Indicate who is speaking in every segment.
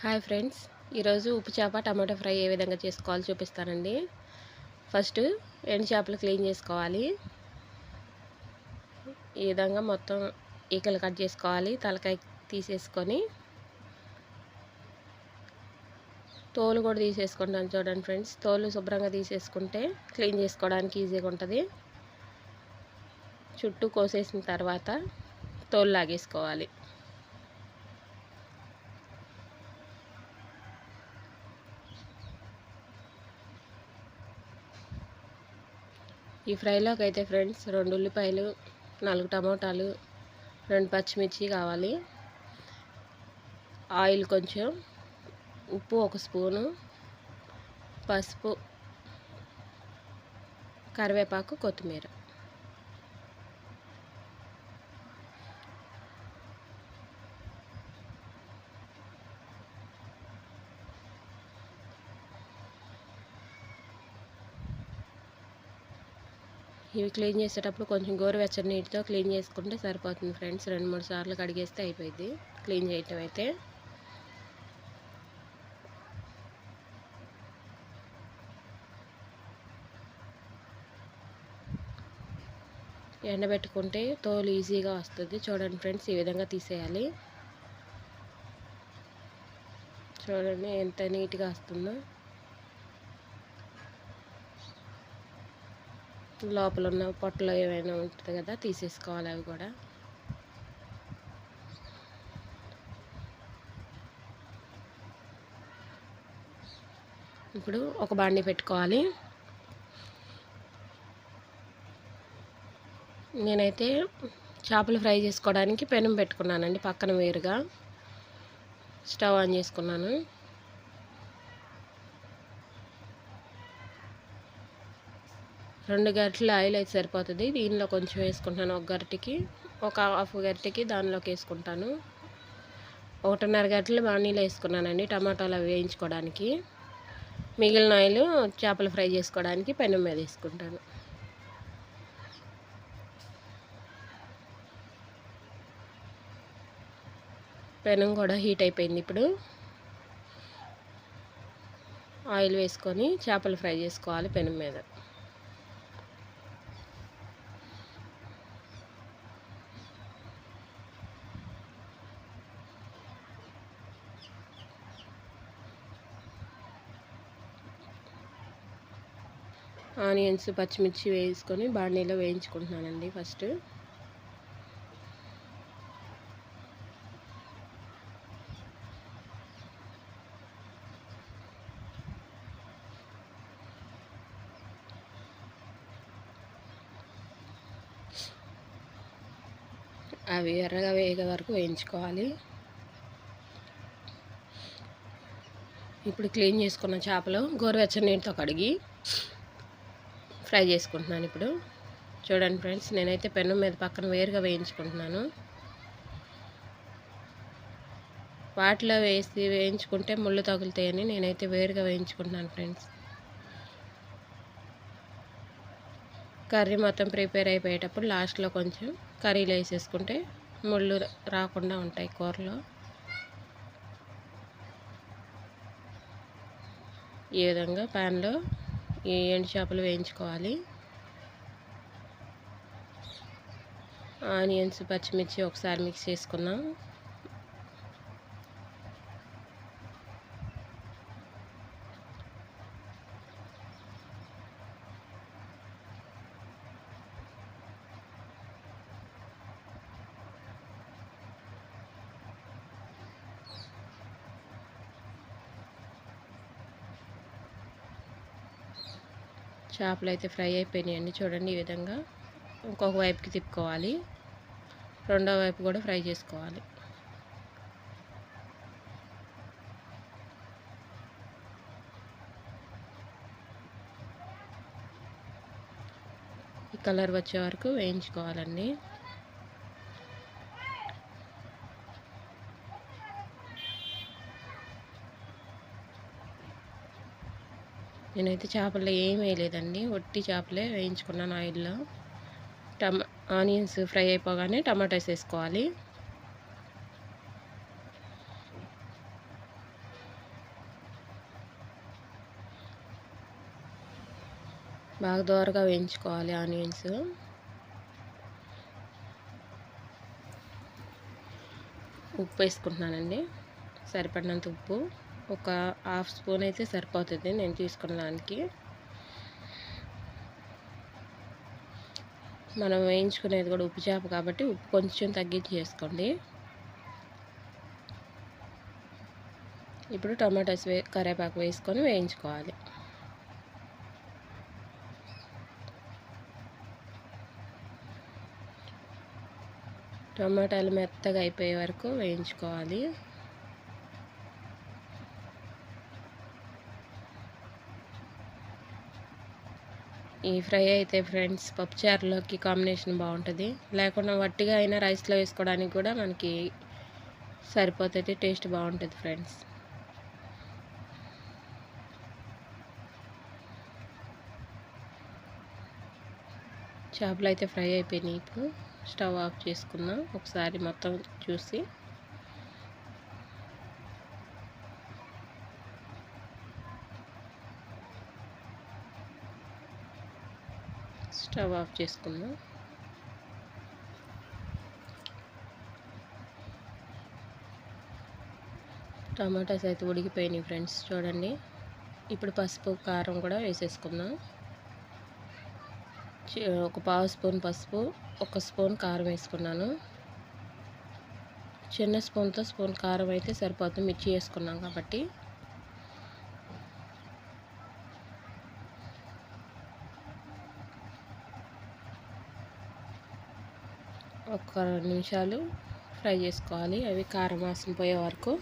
Speaker 1: Hi friends. ఈరోజు ఉప్పు చేప టమాటో ఫ్రై ఏ విధంగా చేసుకోవాలో చూపిస్తానండి. ఫస్ట్ ఎండు చేపలు క్లీన్ చేసుకోవాలి. ఈ విధంగా మొత్తం ఈకలు కట్ చేసుకోవాలి. తలకాయ తీసేసుకొని తోలు కూడా తీసేసుకుంటాను చూడండి ఫ్రెండ్స్. తోలు శుభ్రంగా తీసేసుకుంటే క్లీన్ చేసుకోవడానికి ఈజీగా ఉంటుంది. చుట్టూ కోసేసిన తర్వాత తోలు లాగేసుకోవాలి. ఈ ఫ్రైలోకి అయితే ఫ్రెండ్స్ రెండు ఉల్లిపాయలు నాలుగు టమోటాలు రెండు పచ్చిమిర్చి కావాలి. ఆయిల్ కొంచెం ఉప్పు ఒక స్పూను పసుపు కరివేపాకు కొత్తిమీర. ఇవి క్లీన్ చేసేటప్పుడు కొంచెం గోరువెచ్చని నీటితో క్లీన్ చేసుకుంటే సరిపోతుంది ఫ్రెండ్స్. రెండు మూడు సార్లు కడిగేస్తే అయిపోయింది క్లీన్ చేయటం అయితే. ఎండబెట్టుకుంటే తోలు ఈజీగా వస్తుంది. చూడండి ఫ్రెండ్స్ ఈ విధంగా తీసేయాలి. చూడండి ఎంత నీట్గా వస్తుందో. లోపల ఉన్న పొట్టలో ఏమైనా ఉంటుంది కదా తీసేసుకోవాలి అవి కూడా. ఇప్పుడు ఒక బాండి పెట్టుకోవాలి. నేనైతే చేపలు ఫ్రై చేసుకోవడానికి పెనం పెట్టుకున్నానండి పక్కన వేరుగా. స్టవ్ ఆన్ చేసుకున్నాను. రెండు గరిటెలు ఆయిల్ అయితే సరిపోతుంది. దీనిలో కొంచెం వేసుకుంటాను ఒక గరిటెకి. ఒక హాఫ్ గరిటెకి దానిలోకి వేసుకుంటాను. ఒకటిన్నర గరిటెలు బాణీలు వేసుకున్నానండి టమాటాలు అవి వేయించుకోవడానికి. మిగిలిన ఆయిల్ చేపలు ఫ్రై చేసుకోవడానికి పెనం మీద వేసుకుంటాను. పెనం కూడా హీట్ అయిపోయింది ఇప్పుడు. ఆయిల్ వేసుకొని చేపలు ఫ్రై చేసుకోవాలి పెనం మీద. ఆనియన్స్ పచ్చిమిర్చి వేసుకొని బాండీలో వేయించుకుంటున్నానండి ఫస్ట్. అవి ఎర్రగా వేగే వరకు వేయించుకోవాలి. ఇప్పుడు క్లీన్ చేసుకున్న చేపలు గోరువెచ్చని నీటితో కడిగి ఫ్రై చేసుకుంటున్నాను ఇప్పుడు. చూడండి ఫ్రెండ్స్ నేనైతే పెన్ను మీద పక్కన వేరుగా వేయించుకుంటున్నాను. వాటిలో వేసి వేయించుకుంటే ముళ్ళు తగులుతాయని నేనైతే వేరుగా వేయించుకుంటున్నాను ఫ్రెండ్స్. కర్రీ మొత్తం ప్రిపేర్ అయిపోయేటప్పుడు లాస్ట్లో కొంచెం కర్రీలో వేసేసుకుంటే ముళ్ళు రాకుండా ఉంటాయి కూరలో. ఈ విధంగా ప్యాన్లో ఈ ఎండు చేపలు వేయించుకోవాలి. ఆనియన్స్ పచ్చిమిర్చి ఒకసారి మిక్స్ చేసుకున్నాం. చేపలు అయితే ఫ్రై అయిపోయినాయండి చూడండి ఈ విధంగా. ఇంకొక వైపుకి తిప్పుకోవాలి. రెండో వైపు కూడా ఫ్రై చేసుకోవాలి. ఈ కలర్ వచ్చే వరకు వేయించుకోవాలండి. నేనైతే చేపల్లో ఏం వేయలేదండి. ఒట్టి చేపలే వేయించుకున్నాను ఆయిల్లో. టమా ఆనియన్స్ ఫ్రై అయిపోగానే టమాటాస్ వేసుకోవాలి. బాగా దోరగా వేయించుకోవాలి ఆనియన్స్. ఉప్పు వేసుకుంటున్నానండి. సరిపడినంత ఉప్పు. ఒక హాఫ్ స్పూన్ అయితే సరిపోతుంది నేను తీసుకున్న దానికి. మనం వేయించుకునేది కూడా ఉప్పు చేప కాబట్టి ఉప్పు కొంచెం తగ్గించి చేసుకోండి. ఇప్పుడు టమాటాస్ వే కరివేపాకు వేసుకొని వేయించుకోవాలి. టమాటాలు మెత్తగా అయిపోయే వరకు వేయించుకోవాలి. ఈ ఫ్రై అయితే ఫ్రెండ్స్ పప్పుచారులోకి కాంబినేషన్ బాగుంటుంది. లేకుండా వట్టిగా అయినా రైస్లో వేసుకోవడానికి కూడా మనకి సరిపోతుంది టేస్ట్ బాగుంటుంది ఫ్రెండ్స్. చేపలు అయితే ఫ్రై అయిపోయినాయి ఇప్పుడు. స్టవ్ ఆఫ్ చేసుకుందాం. ఒకసారి మొత్తం చూసి స్టవ్ ఆఫ్ చేసుకుందాం. టమాటాస్ అయితే ఉడికిపోయినాయి ఫ్రెండ్స్ చూడండి. ఇప్పుడు పసుపు కారం కూడా వేసేసుకుందాం. ఒక పావు స్పూన్ పసుపు ఒక స్పూన్ కారం వేసుకున్నాను. చిన్న స్పూన్తో స్పూన్ కారం అయితే సరిపోతుంది మిర్చి వేసుకున్నాం కాబట్టి. ఒక రెండు నిమిషాలు ఫ్రై చేసుకోవాలి. అవి కారం వాసన పోయే వరకు.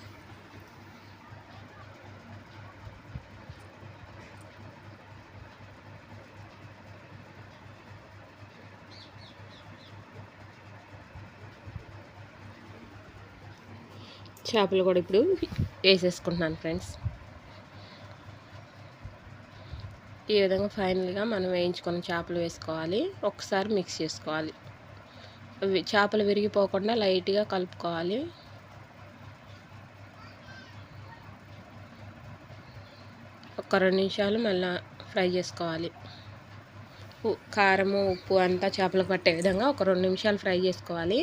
Speaker 1: చేపలు కూడా ఇప్పుడు వేసేసుకుంటున్నాను ఫ్రెండ్స్. ఈ విధంగా ఫైనల్గా మనం వేయించుకున్న చేపలు వేసుకోవాలి. ఒకసారి మిక్స్ చేసుకోవాలి. చేపలు విరిగిపోకుండా లైట్గా కలుపుకోవాలి. ఒక రెండు నిమిషాలు మళ్ళీ ఫ్రై చేసుకోవాలి. కారము ఉప్పు అంతా చేపలకు పట్టే విధంగా ఒక రెండు నిమిషాలు ఫ్రై చేసుకోవాలి.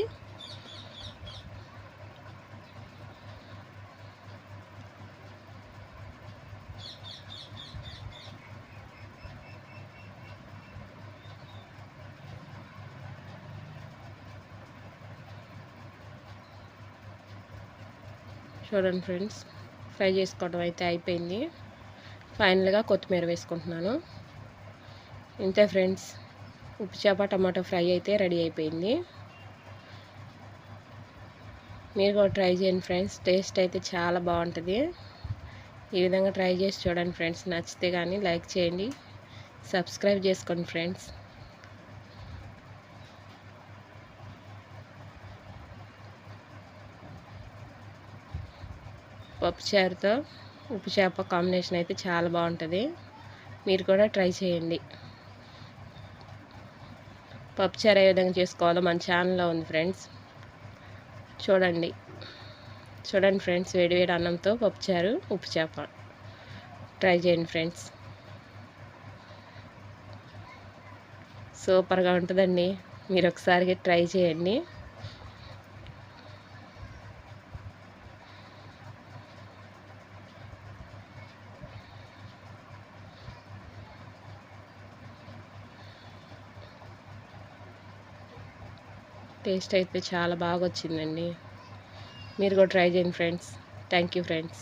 Speaker 1: చూడండి ఫ్రెండ్స్ ఫ్రై చేసుకోవడం అయితే అయిపోయింది. ఫైనల్గా కొత్తిమీర వేసుకుంటున్నాను. ఇంతే ఫ్రెండ్స్ ఉప్పు చేప టమాటో ఫ్రై అయితే రెడీ అయిపోయింది. మీరు కూడా ట్రై చేయండి ఫ్రెండ్స్ టేస్ట్ అయితే చాలా బాగుంటుంది. ఈ విధంగా ట్రై చేసి చూడండి ఫ్రెండ్స్ నచ్చితే కానీ లైక్ చేయండి సబ్స్క్రైబ్ చేసుకోండి ఫ్రెండ్స్. పప్పుచారుతో ఉప్పు చేప కాంబినేషన్ అయితే చాలా బాగుంటుంది. మీరు కూడా ట్రై చేయండి. పప్పుచారు ఏ విధంగా చేసుకోవాలో మన ఛానల్లో ఉంది ఫ్రెండ్స్. చూడండి. చూడండి ఫ్రెండ్స్ వేడివేడి అన్నంతో పప్పుచారు ఉప్పు చేప. ట్రై చేయండి ఫ్రెండ్స్. సూపర్గా ఉంటుందండి. మీరు ఒకసారి ట్రై చేయండి. టేస్ట్ అయితే చాలా బాగా వచ్చిందండి మీరు కూడా ట్రై చేయండి ఫ్రెండ్స్. Thank you friends.